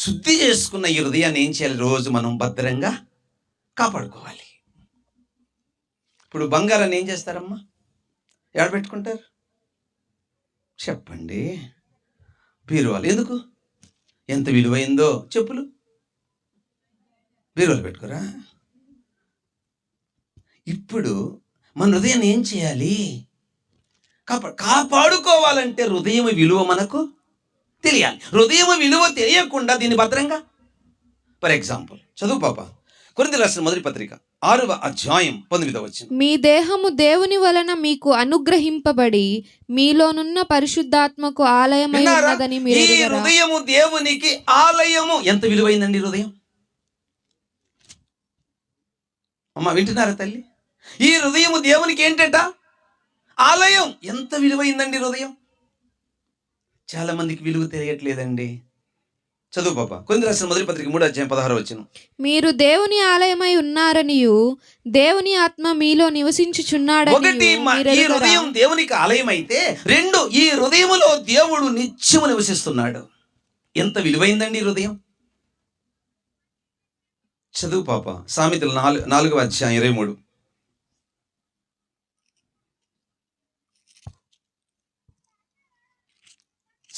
శుద్ధి చేసుకున్న ఈ హృదయాన్ని ఏం చేయాలి? రోజు మనం భద్రంగా కాపాడుకోవాలి. ఇప్పుడు బంగారాన్ని ఏం చేస్తారమ్మా? ఎక్కడ పెట్టుకుంటారు? చెప్పండి. బీరువాలు. ఎందుకు? ఎంత విలువైందో చెప్పులు. బీరువాలు పెట్టుకోరా? ఇప్పుడు మన హృదయాన్ని ఏం చేయాలి? కాపా కాపాడుకోవాలంటే హృదయం విలువ మనకు తెలియాలి. హృదయం విలువ తెలియకుండా దీన్ని భద్రంగా? ఫర్ ఎగ్జాంపుల్ చదువు పాప. కొరింది రాసిన మొదటి పత్రిక ఆరవ అధ్యాయం పంతొమ్మిదవ వచ్చిన మీ దేహము దేవుని వలన మీకు అనుగ్రహింపబడి మీలోనున్న పరిశుద్ధాత్మకు ఆలయమై ఉన్నదని మీరు? హృదయము దేవునికి ఆలయము. ఎంత విలువైందండి హృదయం? అమ్మ వింటున్నారా తల్లి? ఈ హృదయము దేవునికి ఏంటట? ఆలయం. ఎంత విలువైందండి హృదయం? చాలా మందికి విలువ తెలియట్లేదండి. చదువు పాప. కొన్ని రాసిన మొదటి పత్రిక మూడు అధ్యాయం పదహారు వచ్చిన మీరు దేవుని ఆలయమై ఉన్నారనియు దేవుని ఆత్మ మీలో ఒకటి నివసించుచున్నాడని మ- ఈ హృదయం దేవునికి ఆలయం అయితే రెండు ఈ హృదయములో దేవుడు నిత్యము నివసిస్తున్నాడు. ఎంత విలువైందండి ఈ హృదయం? చదువు పాప. సామెతలు నాలుగు నాలుగవ అధ్యాయం ఇరవై మూడు.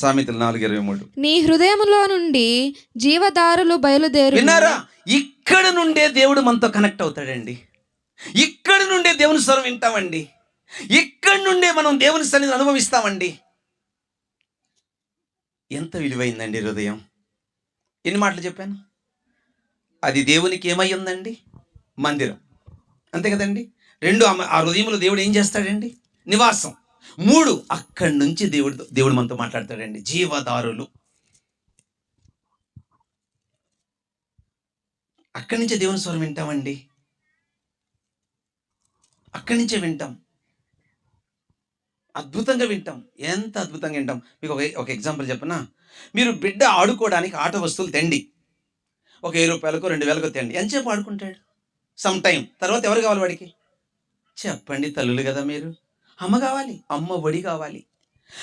సామెతలు నాలుగు ఇరవై మూడు. నీ హృదయములో నుండి జీవదారులు బయలుదేరు. విన్నారా? ఇక్కడ నుండే దేవుడు మనతో కనెక్ట్ అవుతాడండి. ఇక్కడ నుండే దేవుని స్వరం వింటామండి. ఇక్కడ నుండే మనం దేవుని సన్నిధిని అనుభవిస్తామండి. ఎంత విలువైందండి హృదయం. ఎన్ని మాటలు చెప్పాను? అది దేవునికి ఏమై ఉందండి? మందిరం. అంతే కదండి? రెండు ఆ హృదయంలో దేవుడు ఏం చేస్తాడండి? నివాసం. మూడు అక్కడి నుంచి దేవుడు దేవుడు మనతో మాట్లాడతాడండి. జీవదారులు. అక్కడి నుంచే దేవుని స్వరం వింటామండి. అక్కడి నుంచే వింటాం. అద్భుతంగా వింటాం. ఎంత అద్భుతంగా వింటాం. మీకు ఒక ఒక ఎగ్జాంపుల్ చెప్పనా? మీరు బిడ్డ ఆడుకోవడానికి ఆట వస్తువులు తెండి. ఒక ఏ రూపాయలకు రెండు వేలకు తెండి. ఎంతసేపు ఆడుకుంటాడు? Some time. తర్వాత ఎవరు కావాలి వాడికి? చెప్పండి తల్లులు కదా మీరు. అమ్మ కావాలి అమ్మ ఒడి కావాలి.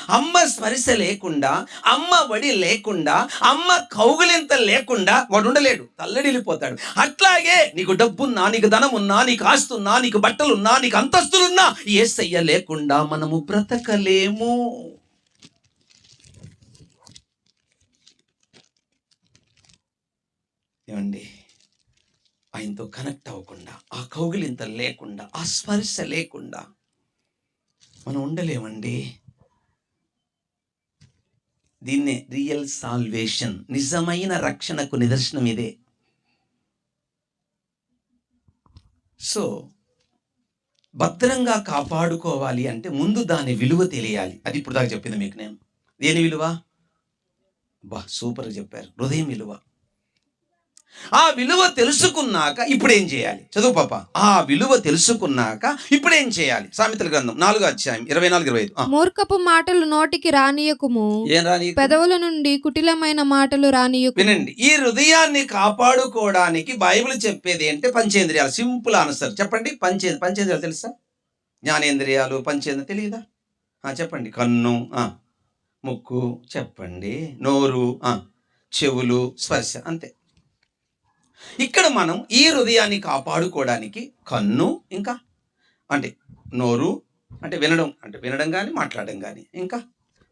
అమ్మ స్పరిశ లేకుండా అమ్మ వడి లేకుండా అమ్మ కౌగులింత లేకుండా వాడు ఉండలేడు తల్లడిల్లిపోతాడు. అట్లాగే నీకు డబ్బున్నా నీకు ధనమున్నా నీకు ఆస్తున్నా నీకు బట్టలున్నా నీకు అంతస్తులున్నా ఏసయ్య లేకుండా మనము బ్రతకలేము. ఏమండి? ఆయనతో కనెక్ట్ అవ్వకుండా ఆ కౌగిలింత లేకుండా ఆ స్పర్శ లేకుండా మనం ఉండలేమండి. దీన్నే రియల్ సాల్వేషన్ నిజమైన రక్షణకు నిదర్శనం ఇదే. సో భద్రంగా కాపాడుకోవాలి అంటే ముందు దాని విలువ తెలియాలి. అది ఇప్పుడు దాకా చెప్పింది మీకు నేను. దేని విలువ? బా సూపర్గా చెప్పారు. హృదయం విలువ. ఆ విలువ తెలుసుకున్నాక ఇప్పుడు ఏం చేయాలి? చదువు పాప. ఆ విలువ తెలుసుకున్నాక ఇప్పుడు ఏం చేయాలి? సామెతల గ్రంథం నాలుగో అధ్యాయం ఇరవై నాలుగు ఇరవై ఐదు. మూర్ఖపు మాటలు నోటికి రానియకుము. ఏం రాని పెదవుల నుండి కుటిలమైన మాటలు రానియకు వినండి. ఈ హృదయాన్ని కాపాడుకోవడానికి బైబిల్ చెప్పేది ఏంటంటే పంచేంద్రియాలు. Simple answer. చెప్పండి. పంచే పంచేంద్రియాలు తెలుసా? జ్ఞానేంద్రియాలు పంచేంద్రియాలు తెలియదా ఆ, చెప్పండి. కన్ను ఆ, ముక్కు చెప్పండి. నోరు ఆ, చెవులు స్పర్శ. అంతే. ఇక్కడ మనం ఈ హృదయాన్ని కాపాడుకోవడానికి కన్ను ఇంకా అంటే నోరు అంటే వినడం అంటే వినడం కానీ మాట్లాడడం కానీ ఇంకా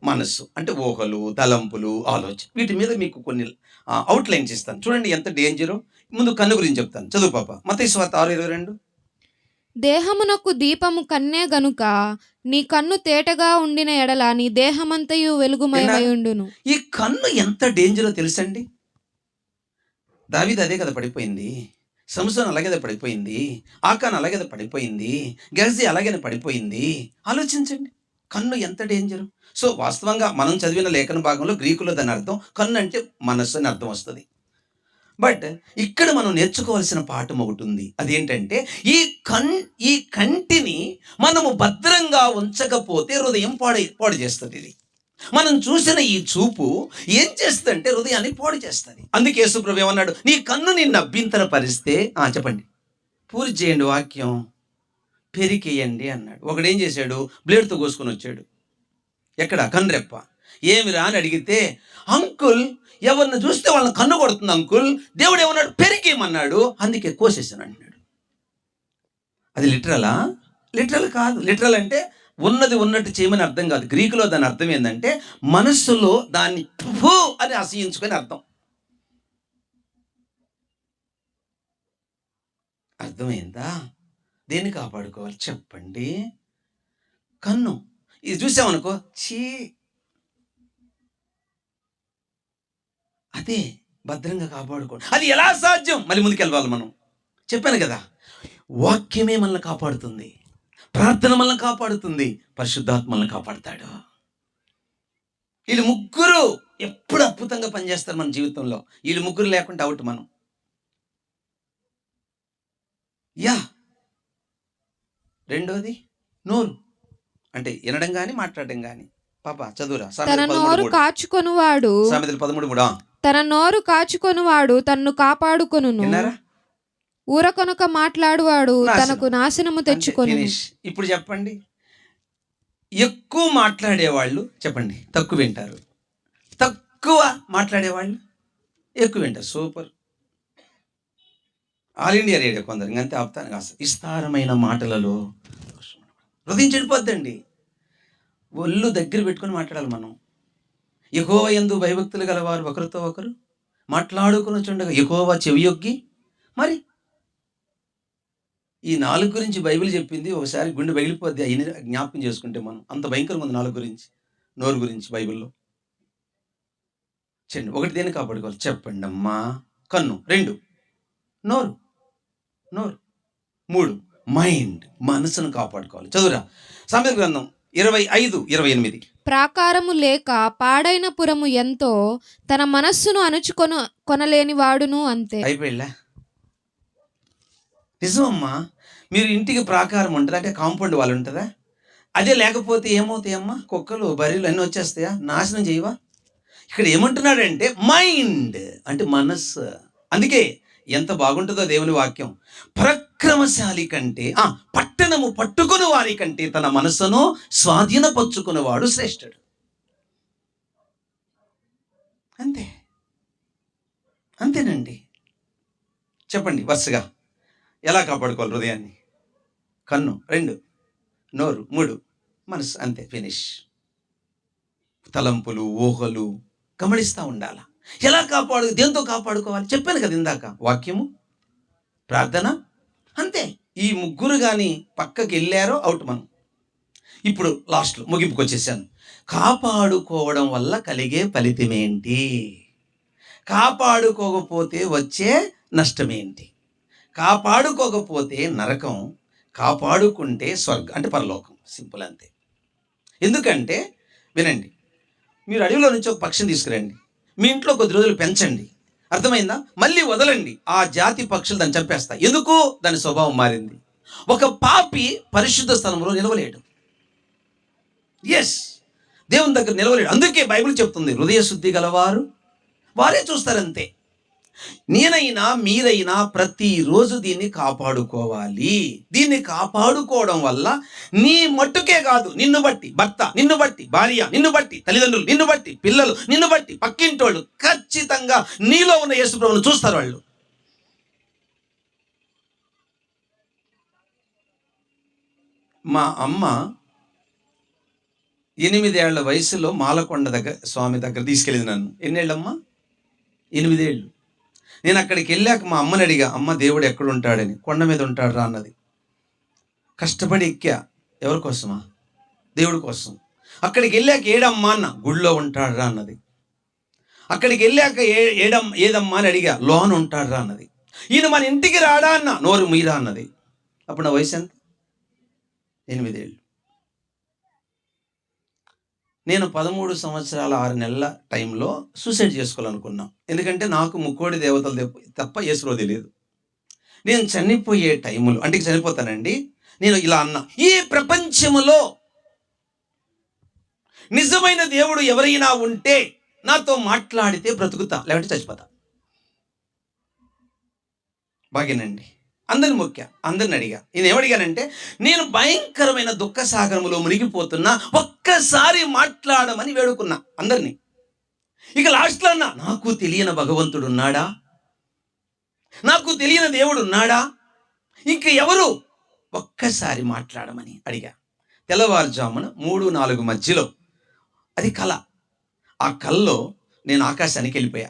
మనస్సు అంటే ఊహలు తలంపులు ఆలోచన వీటి మీద మీకు కొన్ని అవుట్లైన్స్ ఇస్తాను. చూడండి ఎంత డేంజరో ముందు కన్ను గురించి చెప్తాను. చదువు పాప. మత స్వాత ఆరు ఇరవై రెండు. దేహమునకు దీపము కన్నే గనుక నీ కన్ను తేటగా ఉండిన ఎడల నీ దేహమంతయు వెలుగుమయమయుండును ఈ కన్ను ఎంత డేంజరో తెలుసండి? దావిది అదే కదా పడిపోయింది. సంసోన్ అలాగే పడిపోయింది. ఆకాన్ అలాగే పడిపోయింది. గెల్జీ అలాగేనే పడిపోయింది. ఆలోచించండి. కన్ను ఎంత డేంజరు సో వాస్తవంగా మనం చదివిన లేఖన భాగంలో గ్రీకులో దాని అర్థం కన్ను అంటే మనస్సు అని అర్థం వస్తుంది. బట్ ఇక్కడ మనం నేర్చుకోవాల్సిన పాఠం ఒకటి ఉంది. అదేంటంటే ఈ కన్ ఈ కంటిని మనము భద్రంగా ఉంచకపోతే హృదయం పాడై పాడు చేస్తుంది ఇది. మనం చూసిన ఈ చూపు ఏం చేస్తుందంటే హృదయాన్ని పాడు చేస్తుంది. అందుకే యేసుప్రభు ఏమన్నాడు నీ కన్ను నిన్ను అభ్యంతర పరిస్తే ఆ చెప్పండి. పూర్తి చేయండి వాక్యం పెరికేయండి అన్నాడు. ఒకడు ఏం చేశాడు బ్లేడ్తో కోసుకొని వచ్చాడు. ఎక్కడ? కన్రెప్ప ఏమిరా అని అడిగితే అంకుల్ ఎవరిని చూస్తే వాళ్ళని కన్ను కొడుతుంది అంకుల్ దేవుడు ఏమన్నాడు పెరిగేమన్నాడు అందుకే కోసేసాను అన్నాడు అది లిటరలా? లిటరల్ కాదు. లిటరల్ అంటే ఉన్నది ఉన్నట్టు చేయమని అర్థం కాదు. గ్రీకులో దాని అర్థం ఏంటంటే మనస్సులో దాన్ని ఫు అని అసహించుకొని అర్థం. అర్థమైందా? దేన్ని కాపాడుకోవాలి? చెప్పండి. కన్ను. ఇది చూసామనుకో చీ అదే భద్రంగా కాపాడుకోండి. అది ఎలా సాధ్యం? మళ్ళీ ముందుకెళ్ళాలి మనం. చెప్పాను కదా. వాక్యమే మనల్ని కాపాడుతుంది. ప్రార్థన మనల్ని కాపాడుతుంది. పరిశుద్ధాత్మ మనల్ని కాపాడుతాడు. వీళ్ళు ముగ్గురు ఎప్పుడు అద్భుతంగా పనిచేస్తారు మన జీవితంలో. వీళ్ళు ముగ్గురు లేకుండా అవుట్ మనం. యా. రెండోది నోరు. అంటే వినడం కానీ మాట్లాడడం కానీ పాప చదువురా. తన నోరు. కాచుకొనువాడు. సామెతలు పదమూడు మూడా? తన నోరు కాచుకొనువాడు తన్ను కాపాడుకొనును. విన్నారా? ఊరకొనక మాట్లాడువాడు. తనకు నాశనము తెచ్చుకొను. ఇప్పుడు చెప్పండి. ఎక్కువ మాట్లాడేవాళ్ళు చెప్పండి తక్కువ వింటారు. తక్కువ మాట్లాడేవాళ్ళు ఎక్కువ వింటారు. సూపర్. ఆల్ ఇండియా రేడియో కొందరు ఇంకంతే ఆపుతాను కాస్త. విస్తారమైన మాటలలో హృదయం చెడిపోద్దండి. ఒళ్ళు దగ్గర పెట్టుకొని మాట్లాడాలి మనం. ఎకోవ ఎందు భయభక్తులు గలవారు ఒకరితో ఒకరు మాట్లాడుకుని చుండగా ఎకోవ చెవియొగ్గి మరి ఈ నాలుగు గురించి బైబిల్ చెప్పింది ఒకసారి గుండె పగిలిపోద్ది అయిన జ్ఞాపకం చేసుకుంటే మనం. అంత భయంకరంగా ఉంది నాలుగు గురించి నోరు గురించి బైబిల్లో. చెప్పండి ఒకటి దేన్ని కాపాడుకోవాలి? చెప్పండి అమ్మా. కన్ను రెండు. నోరు. నోరు. మూడు. మైండ్ మనసును కాపాడుకోవాలి. చదువురా. సమయ గ్రంథం ఇరవై ఐదు ఇరవై ఎనిమిది. ప్రాకారము లేక పాడైన పురము ఎంతో తన మనస్సును అణుచుకొను కొనలేని వాడును అంతే. అయిపోయిలా నిజమమ్మా. మీరు ఇంటికి ప్రాకారం ఉంటుంది అంటే కాంపౌండ్ వాళ్ళు ఉంటుందా? అదే లేకపోతే ఏమవుతాయమ్మా కుక్కలు బర్రెలు అన్నీ వచ్చేస్తాయా? నాశనం చేయవా? ఇక్కడ ఏమంటున్నాడంటే మైండ్ అంటే మనస్సు. అందుకే ఎంత బాగుంటుందో దేవుని వాక్యం. పరక్రమశాలి కంటే ఆ పట్టణము పట్టుకుని వారి కంటే తన మనస్సును స్వాధీనపరుచుకున్నవాడు శ్రేష్ఠుడు. అంతే. అంతేనండి. చెప్పండి వరుసగా. ఎలా కాపాడుకోవాలి హృదయాన్ని? కన్ను రెండు. నోరు మూడు. మనసు అంతే ఫినిష్. తలంపులు ఊహలు గమనిస్తూ ఉండాల. ఎలా కాపాడు దేంతో కాపాడుకోవాలి? చెప్పాను కదా ఇందాక. వాక్యము ప్రార్థన అంతే. ఈ ముగ్గురు కానీ పక్కకి వెళ్ళారో అవుట్ మనం. ఇప్పుడు లాస్ట్లో ముగింపుకు వచ్చేసాను కాపాడుకోవడం వల్ల కలిగే ఫలితమేంటి? కాపాడుకోకపోతే వచ్చే నష్టమేంటి? కాపాడుకోకపోతే నరకం కాపాడుకుంటే స్వర్గం. అంటే పరలోకం. సింపుల్ అంతే. ఎందుకంటే వినండి మీరు అడవిలో నుంచి ఒక పక్షిని తీసుకురండి. మీ ఇంట్లో కొద్ది రోజులు పెంచండి. అర్థమైందా? మళ్ళీ వదలండి. ఆ జాతి పక్షులు దాన్ని చంపేస్తాయి. ఎందుకు? దాని స్వభావం మారింది. ఒక పాపి పరిశుద్ధ స్థలంలో నిలవలేడు. ఎస్ దేవుని దగ్గర నిలవలేడు. అందుకే బైబిల్ చెప్తుంది హృదయ శుద్ధి గలవారు వారే చూస్తారంతే. నేనైనా మీరైనా ప్రతిరోజు దీన్ని కాపాడుకోవాలి. దీన్ని కాపాడుకోవడం వల్ల నీ మట్టుకే కాదు నిన్ను బట్టి భర్త నిన్ను బట్టి భార్య నిన్ను బట్టి తల్లిదండ్రులు నిన్ను బట్టి పిల్లలు నిన్ను బట్టి పక్కింటోళ్ళు ఖచ్చితంగా నీలో ఉన్న యేసుప్రభును చూస్తారు వాళ్ళు. మా అమ్మ ఎనిమిదేళ్ళ వయసులో మాలకొండ దగ్గర స్వామి దగ్గర తీసుకెళ్ళింది నన్ను. ఎన్నేళ్ళమ్మా? ఎనిమిదేళ్ళు. నేను అక్కడికి వెళ్ళాక మా అమ్మని అడిగా అమ్మ దేవుడు ఎక్కడ ఉంటాడని కొండ మీద ఉంటాడు రా అన్నది. కష్టపడి ఎక్కా. ఎవరి కోసమా? దేవుడి కోసం. అక్కడికి వెళ్ళాక ఏడమ్మా అన్న. గుళ్ళో ఉంటాడు రా అన్నది. అక్కడికి వెళ్ళాక ఏ ఏడమ్ ఏదమ్మా అని అడిగా. లోన్ ఉంటాడు రా అన్నది. ఈయన మన ఇంటికి రాడా అన్న. నోరు మీరా అన్నది. అప్పుడు నా వయసు ఎంత? ఎనిమిదేళ్ళు. నేను పదమూడు సంవత్సరాల ఆరు నెలల టైంలో సూసైడ్ చేసుకోవాలనుకున్నా. ఎందుకంటే నాకు ముక్కోడి దేవతలు తప్ప ఏసులో తెలియదు. నేను చనిపోయే టైములో అంటే చనిపోతానండి నేను ఇలా అన్నా ఈ ప్రపంచములో నిజమైన దేవుడు ఎవరైనా ఉంటే నాతో మాట్లాడితే బ్రతుకుతా లేకపోతే చచ్చిపోతా. బాగేనండి. అందరిని మొక్కా అందరిని అడిగా. నేను ఏమడిగానంటే నేను భయంకరమైన దుఃఖ సాగరములో మునిగిపోతున్నా ఒక్కసారి మాట్లాడమని వేడుకున్నా. అందరినీ. ఇక లాస్ట్లో అన్న నాకు తెలియని భగవంతుడు ఉన్నాడా నాకు తెలియని దేవుడు ఉన్నాడా ఇంక ఎవరు? ఒక్కసారి మాట్లాడమని అడిగా. తెల్లవారుజామున మూడు నాలుగు మధ్యలో అది కళ ఆ కల్లో నేను ఆకాశానికి వెళ్ళిపోయా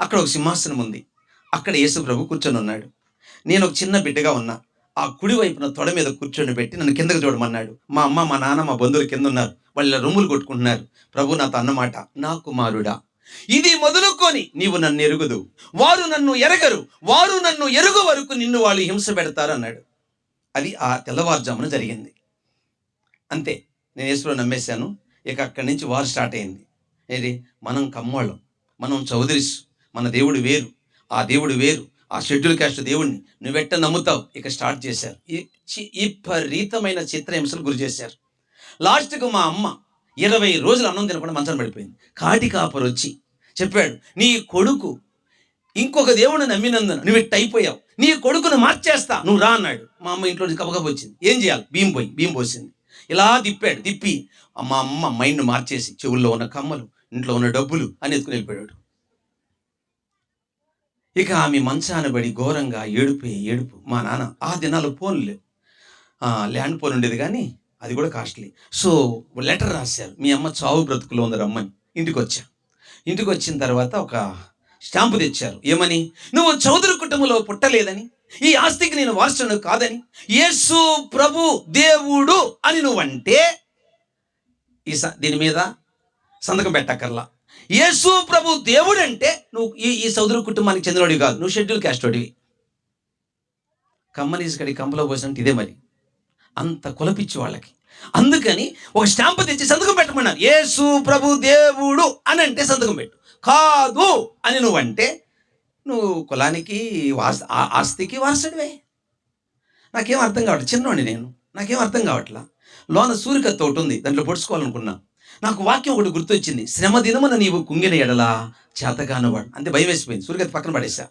అక్కడ ఒక సింహాసనం ఉంది అక్కడ యేసు ప్రభు కూర్చొని ఉన్నాడు నేను ఒక చిన్న బిడ్డగా ఉన్నా ఆ కుడి వైపున తొడ మీద కూర్చొని పెట్టి నన్ను కిందకు చూడమన్నాడు. మా అమ్మ మా నాన్న మా బంధువులు కింద ఉన్నారు. వాళ్ళు రొమ్ములు కొట్టుకుంటున్నారు. ప్రభు నాతో అన్నమాట నా కుమారుడా ఇది మొదలుకొని నీవు నన్ను ఎరుగుదు. వారు నన్ను ఎరగరు. వారు నన్ను ఎరుగు వరకు నిన్ను వాళ్ళు హింస పెడతారు అన్నాడు. అది ఆ తెల్లవారుజామున జరిగింది. అంతే నేను యేసులో నమ్మేశాను. ఇక అక్కడి నుంచి వారు స్టార్ట్ అయింది. ఏది? మనం కమ్మోళ్ళం మనం చౌదరిస్. మన దేవుడు వేరు. ఆ దేవుడు వేరు. ఆ షెడ్యూల్ క్యాస్ట్ దేవుడిని నువ్వెట్ట నమ్ముతావు? ఇక స్టార్ట్ చేశారు. ఈ చి- విపరీతమైన చిత్రహింసలు గురి చేశారు. లాస్ట్కు మా అమ్మ ఇరవై రోజులు అన్నం తినకుండా మంచం పడిపోయింది. కాటి కాపరు వచ్చి చెప్పాడు నీ కొడుకు ఇంకొక దేవుడిని నమ్మినందున నువ్వు ఇట్ట అయిపోయావు. నీ కొడుకును మార్చేస్తా. నువ్వు రా అన్నాడు. మా అమ్మ ఇంట్లో నుంచి కబకబ వచ్చింది. ఏం చేయాలి? భీం పోయి భీం పోసింది. ఇలా తిప్పాడు తిప్పి మా అమ్మ మైండ్ మార్చేసి చెవుల్లో ఉన్న కమ్మలు ఇంట్లో ఉన్న డబ్బులు అని ఎత్తుకుని వెళ్ళిపోయాడు. ఇక ఆమె మంచాన పడి ఘోరంగా ఏడుపు ఏడుపు. మా నాన్న ఆ దినాలు ఫోన్లు లేవు. ల్యాండ్ ఫోన్ ఉండేది కానీ అది కూడా కాస్ట్లీ. సో లెటర్ రాశారు. మీ అమ్మ చావు బ్రతుకులో ఉంది రమ్మని. ఇంటికి వచ్చా ఇంటికి వచ్చిన తర్వాత ఒక స్టాంపు తెచ్చారు. ఏమని? నువ్వు చౌదరి కుటుంబంలో పుట్టలేదని ఈ ఆస్తికి నేను వారసును కాదని యేసు ప్రభు దేవుడు అని నువ్వంటే ఈ స- దీని మీద సంతకం పెట్టక్కర్లా. యేసు ప్రభు దేవుడు అంటే నువ్వు ఈ ఈ సౌదరు కుటుంబానికి చెందినవాడివి కాదు. నువ్వు షెడ్యూల్ క్యాస్టోడివి కమ్మనీస్ గడి కంపలో పోసినట్టు ఇదే మరి. అంత కులపిచ్చి వాళ్ళకి. అందుకని ఒక స్టాంపు తెచ్చి సంతకం పెట్టమన్నారు. యేసు ప్రభు దేవుడు అని అంటే సంతకం పెట్టు. కాదు అని నువ్వంటే నువ్వు కులానికి వాస్ ఆస్తికి వారసుడివే. నాకేం అర్థం కావట్లేదు చిన్నవాడిని నేను. నాకేం అర్థం కావట్లా. లోన సూరికత్త ఒకటి ఉంది. దాంట్లో పొడుచుకోవాలనుకున్నా. నాకు వాక్యం ఒకటి గుర్తొచ్చింది. శ్రమ దినమున నీవు కుంగిన ఎడలా చేతగానవాడు. అంతే భయం వేసిపోయింది. సూర్యగతి పక్కన పడేసా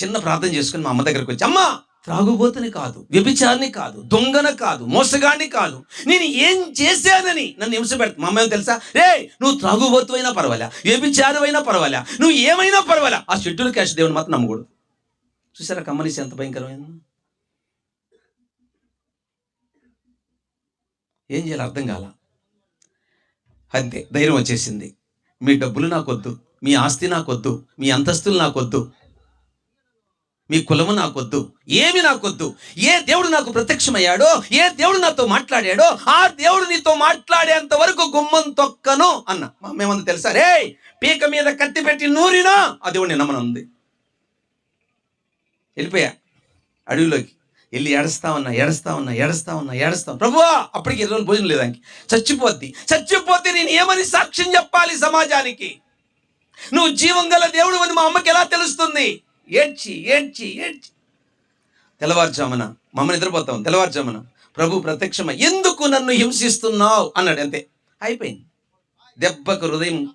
చిన్న ప్రార్థన చేసుకుని మా అమ్మ దగ్గరకు వచ్చి అమ్మా త్రాగుబోతుని కాదు వ్యభిచారిని కాదు దొంగన కాదు మోసగాడిని కాదు. నేను ఏం చేశానని నన్ను హింస పెడతా మా అమ్మ తెలుసా? రే నువ్వు త్రాగుబోతు అయినా పర్వాలే వ్యభిచారమైనా పర్వాలే నువ్వు ఏమైనా పర్వాలే. ఆ షెడ్యూల్ క్యాష్ దేవుని మాత్రం నమ్మకూడదు. చూసారా కమ్మనిసి ఎంత భయంకరమైంది? ఏం చేయాలి అర్థం కాల? అంతే ధైర్యం వచ్చేసింది. మీ డబ్బులు నాకొద్దు మీ ఆస్తి నాకొద్దు మీ అంతస్తులు నాకొద్దు మీ కులము నాకొద్దు ఏమి నాకొద్దు. ఏ దేవుడు నాకు ప్రత్యక్షమయ్యాడో ఏ దేవుడు నాతో మాట్లాడాడో ఆ దేవుడు నీతో మాట్లాడేంత వరకు గుమ్మం తొక్కను అన్న. మేమంతా తెలుసా? రే పీక మీద కత్తి పెట్టి నూరినా? ఆ దేవుడిని నమ్మనుంది వెళ్ళిపోయా అడవిలోకి. వెళ్ళి ఏడుస్తా ఉన్నా ఏడుస్తా ఉన్నా ఏడుస్తా ఉన్నా ఏడుస్తా ప్రభువా అప్పటికి ఇరవై రోజులు భోజనం లేదానికి చచ్చిపోద్ది. చచ్చిపోతే నేను ఏమని సాక్ష్యం చెప్పాలి సమాజానికి? నువ్వు జీవం గల దేవుడు అని మా అమ్మకి ఎలా తెలుస్తుంది? ఏడ్చి ఏడ్చి ఏడ్చి. తెల్లవారుజామున మా అమ్మ నిద్రపోతాం తెల్లవారుజామున. ప్రభు ప్రత్యక్షమ ఎందుకు నన్ను హింసిస్తున్నావు? అన్నాడు అంతే. అయిపోయింది. దెబ్బకు హృదయం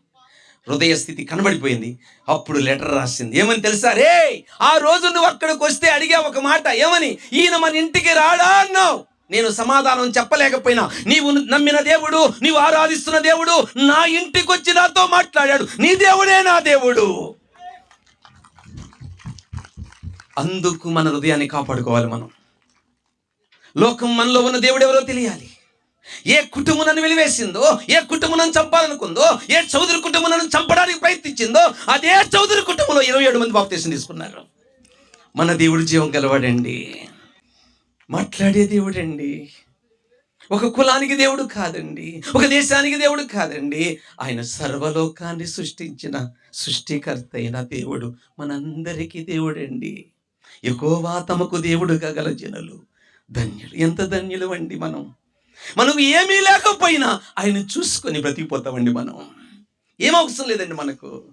హృదయ స్థితి కనబడిపోయింది. అప్పుడు లెటర్ రాసింది. ఏమని తెలుసా? రే ఆ రోజు నువ్వు అక్కడికి వస్తే అడిగా ఒక మాట. ఏమని? ఈయన మన ఇంటికి రాడా అన్నావు. నేను సమాధానం చెప్పలేకపోయినా. నీవు నమ్మిన దేవుడు నీవు ఆరాధిస్తున్న దేవుడు నా ఇంటికి వచ్చి నాతో మాట్లాడాడు. నీ దేవుడే నా దేవుడు. అందుకు మన హృదయాన్ని కాపాడుకోవాలి మనం. లోకం మనలో ఉన్న దేవుడు ఎవరో తెలియాలి. ఏ కుటుంబం నన్ను వెలివేసిందో ఏ కుటుంబం నన్ను చంపాలనుకుందో ఏ చౌదరి కుటుంబం నన్ను చంపడానికి ప్రయత్నించిందో అదే చౌదరి కుటుంబంలో ఇరవై ఏడు మంది బాప్తీసం తీసుకున్నారు. మన దేవుడు జీవం గలవాడండి. మాట్లాడే దేవుడండి. ఒక కులానికి దేవుడు కాదండి. ఒక దేశానికి దేవుడు కాదండి. ఆయన సర్వలోకాన్ని సృష్టించిన సృష్టికర్త అయిన దేవుడు మనందరికీ దేవుడండి. ఎక్కువ తమకు దేవుడుగా గల జనులు. ధన్యులు. ఎంత ధన్యులు అండి మనం. మనకు ఏమీ లేకపోయినా ఆయన చూసుకొని బ్రతికిపోతామండి మనం. ఏం అవసరం లేదండి మనకు.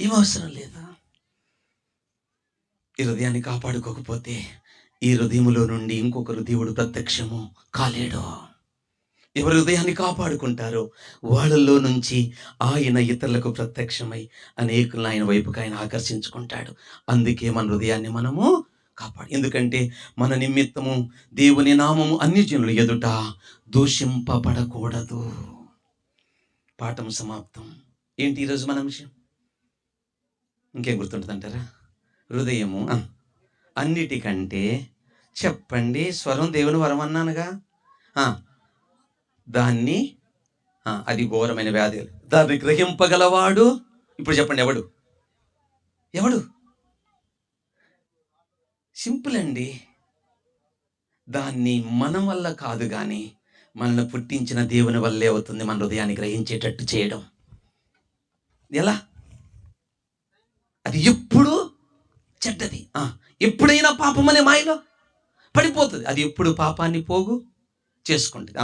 ఏమవసరం అవసరం లేదా? ఈ హృదయాన్ని కాపాడుకోకపోతే ఈ హృదయములో నుండి ఇంకొకరు దేవుడు ప్రత్యక్షము కాలేడు. ఎవరి హృదయాన్ని కాపాడుకుంటారో వాళ్ళల్లో నుంచి ఆయన ఇతరులకు ప్రత్యక్షమై అనేకులను ఆయన వైపుకి ఆయన ఆకర్షించుకుంటాడు. అందుకే మన హృదయాన్ని మనము కాపాడు. ఎందుకంటే మన నిమిత్తము దేవుని నామము అన్ని జనులు ఎదుట దూషింపబడకూడదు. పాఠం సమాప్తం. ఏంటి ఈరోజు మన విషయం ఇంకేం గుర్తుంటుందంటారా? హృదయము అన్నిటికంటే చెప్పండి స్వరం దేవుని వరం అన్నానుగా. దాన్ని అది ఘోరమైన వ్యాధి. దాన్ని గ్రహింపగలవాడు ఇప్పుడు చెప్పండి ఎవడు? ఎవడు? సింపుల్ అండి దాన్ని మన వల్ల కాదు కానీ మనల్ని పుట్టించిన దేవుని వల్లే అవుతుంది మన హృదయాన్ని గ్రహించేటట్టు చేయడం. ఎలా? అది ఎప్పుడు చెడ్డది. ఆ, ఎప్పుడైనా పాపం అనే మాయలో పడిపోతుంది. అది ఎప్పుడు పాపాన్ని పోగు చేసుకుంటుంది.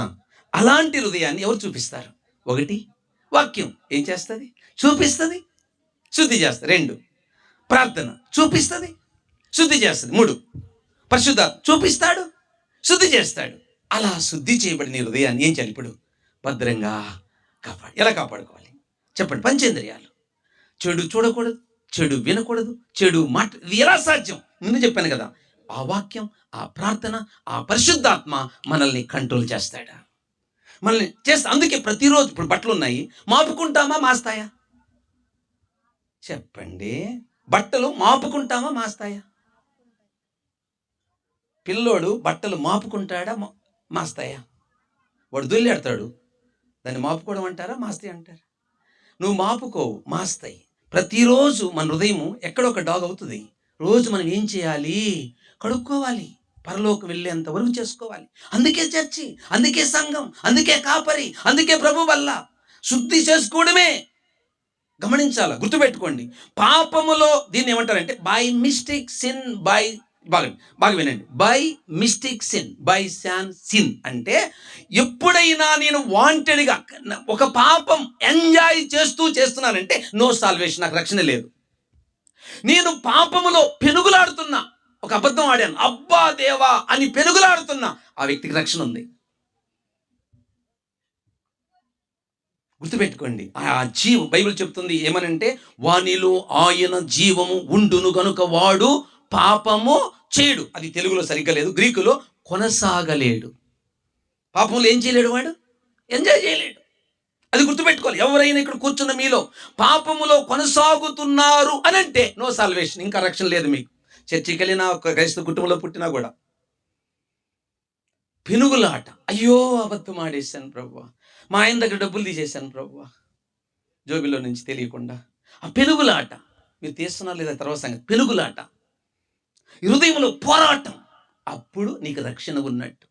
అలాంటి హృదయాన్ని ఎవరు చూపిస్తారు? ఒకటి వాక్యం ఏం చేస్తుంది? చూపిస్తుంది? శుద్ధి చేస్తుంది. రెండు ప్రార్థన చూపిస్తుంది? శుద్ధి చేస్తుంది. మూడు. పరిశుద్ధ చూపిస్తాడు శుద్ధి చేస్తాడు. అలా శుద్ధి చేయబడిన హృదయాన్ని ఏం చేయాలి ఇప్పుడు? భద్రంగా కాపాడు. ఎలా కాపాడుకోవాలి? చెప్పండి. పంచేంద్రియాలు. చెడు చూడకూడదు చెడు వినకూడదు చెడు మాట. ఇది ఎలా సాధ్యం? ముందు చెప్పాను కదా. ఆ వాక్యం ఆ ప్రార్థన ఆ పరిశుద్ధాత్మ మనల్ని కంట్రోల్ చేస్తాడా? మనల్ని చేస్తా అందుకే ప్రతిరోజు ఇప్పుడు బట్టలు ఉన్నాయి. మాపుకుంటామా మాస్తాయా? చెప్పండి. బట్టలు మాపుకుంటామా మాస్తాయా? పిల్లోడు బట్టలు మాపుకుంటాడా? మాస్తాయా? వాడు దొల్లాడతాడు. దాన్ని మాపుకోవడం అంటారా? మాస్తాయి అంటారా? నువ్వు మాపుకోవు మాస్తాయి. ప్రతిరోజు మన హృదయము ఎక్కడొక డాగ్ అవుతుంది. రోజు మనం ఏం చేయాలి? కడుక్కోవాలి. పరలోకి వెళ్ళేంత వరకు చేసుకోవాలి. అందుకే చర్చి అందుకే సంఘం అందుకే కాపరి అందుకే ప్రభు వల్ల శుద్ధి చేసుకోవడమే. గమనించాల? గుర్తుపెట్టుకోండి. పాపములో దీన్ని ఏమంటారంటే బై మిస్టేక్ సిన్ బై బాగా బాగా వినండి. బై మిస్టేక్ సిన్ బై శాన్ సిన్ అంటే ఎప్పుడైనా నేను వాంటెడ్గా ఒక పాపం ఎంజాయ్ చేస్తూ చేస్తున్నానంటే నో సాల్వేషన్ నాకు రక్షణ లేదు. నేను పాపములో పెనుగులాడుతున్నా. ఒక అబద్ధం ఆడాను. అబ్బా దేవా అని పెనుగులాడుతున్నా. ఆ వ్యక్తికి రక్షణ ఉంది. గుర్తుపెట్టుకోండి. ఆ జీవం బైబిల్ చెప్తుంది ఏమనంటే వానిలో ఆయన జీవము ఉండును గనుక వాడు పాపము చేయడు అది తెలుగులో సరిగ్గా లేదు గ్రీకులో కొనసాగలేడు. పాపంలో ఏం చేయలేడు వాడు? ఎంజాయ్ చేయలేడు. అది గుర్తుపెట్టుకోవాలి. ఎవరైనా ఇక్కడ కూర్చున్న మీలో పాపములో కొనసాగుతున్నారు అని అంటే నో సాల్వేషన్ ఇంకా రక్షణ లేదు మీకు. చర్చికి వెళ్ళిన ఒక క్రైస్తవ కుటుంబంలో పుట్టినా కూడా. పెనుగులాట. అయ్యో అబద్ధం ఆడేశాను ప్రభు మా ఆయన దగ్గర డబ్బులు తీసేశాను ప్రభు జోబిలో నుంచి తెలియకుండా. ఆ పెనుగులాట. మీరు తీస్తున్నారు లేదా తర్వాత సంగతి? పెనుగులాట. హృదయంలో పోరాటం. అప్పుడు నీకు రక్షణ ఉన్నట్టు.